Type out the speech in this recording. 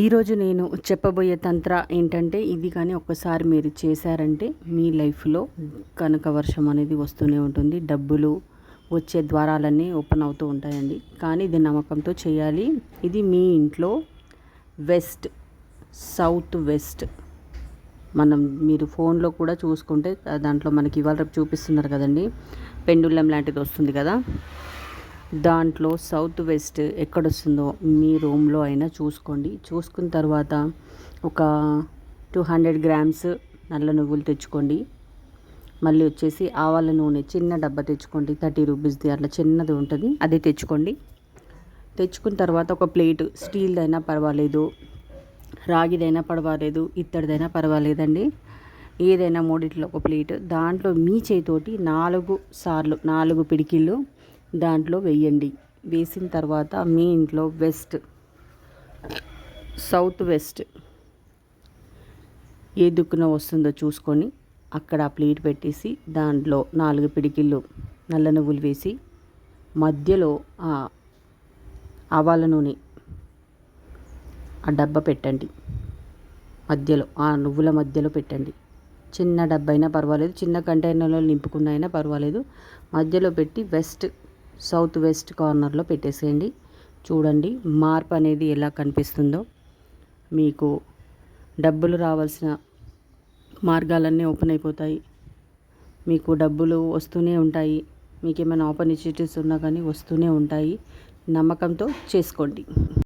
ఈరోజు నేను చెప్పబోయే తంత్ర ఏంటంటే ఇది కానీ ఒక్కసారి మీరు చేశారంటే మీ లైఫ్లో కనక వర్షం అనేది వస్తూనే ఉంటుంది. డబ్బులు వచ్చే ద్వారాలన్నీ ఓపెన్ అవుతూ ఉంటాయండి. కానీ ఇది నమ్మకంతో చేయాలి. ఇది మీ ఇంట్లో వెస్ట్ సౌత్ వెస్ట్ మనం మీరు ఫోన్లో కూడా చూసుకుంటే దాంట్లో మనకి ఇవాళ చూపిస్తున్నారు కదండి. పెండులం లాంటిది వస్తుంది కదా. దాంట్లో సౌత్ వెస్ట్ ఎక్కడొస్తుందో మీ రూమ్లో అయినా చూసుకోండి. చూసుకున్న తర్వాత ఒక టూ హండ్రెడ్ గ్రామ్స్ నల్ల నువ్వులు తెచ్చుకోండి. మళ్ళీ వచ్చేసి ఆవాల నూనె చిన్న డబ్బా తెచ్చుకోండి. థర్టీ రూపీస్ది అట్లా చిన్నది ఉంటుంది. అది తెచ్చుకోండి. తెచ్చుకున్న తర్వాత ఒక ప్లేట్ స్టీల్దైనా పర్వాలేదు రాగిదైనా పర్వాలేదు ఇత్తడిదైనా పర్వాలేదండి. ఏదైనా మూడిట్లో ఒక ప్లేట్. దాంట్లో మీ చేతోటి నాలుగు సార్లు నాలుగు పిడికిళ్ళు దాంట్లో వేయండి. వేసిన తర్వాత మీ ఇంట్లో వెస్ట్ సౌత్ వెస్ట్ ఏ దుక్కున వస్తుందో చూసుకొని అక్కడ ఆ ప్లేట్ పెట్టేసి దాంట్లో నాలుగు పిడికిళ్ళు నల్ల నువ్వులు వేసి మధ్యలో ఆ ఆవాల నూనె ఆ డబ్బా పెట్టండి. మధ్యలో ఆ నువ్వుల మధ్యలో పెట్టండి. చిన్న డబ్బైనా పర్వాలేదు చిన్న కంటైనర్లో నింపుకున్న అయినా పర్వాలేదు. మధ్యలో పెట్టి వెస్ట్ సౌత్ వెస్ట్ కార్నర్లో పెట్టేసేయండి. చూడండి మార్పు అనేది ఎలా కనిపిస్తుందో. మీకు డబ్బులు రావాల్సిన మార్గాలన్నీ ఓపెన్ అయిపోతాయి. మీకు డబ్బులు వస్తూనే ఉంటాయి. మీకు ఏమైనా ఆపర్చునిటీస్ ఉన్నా కానీ వస్తూనే ఉంటాయి. నమ్మకంతో చేసుకోండి.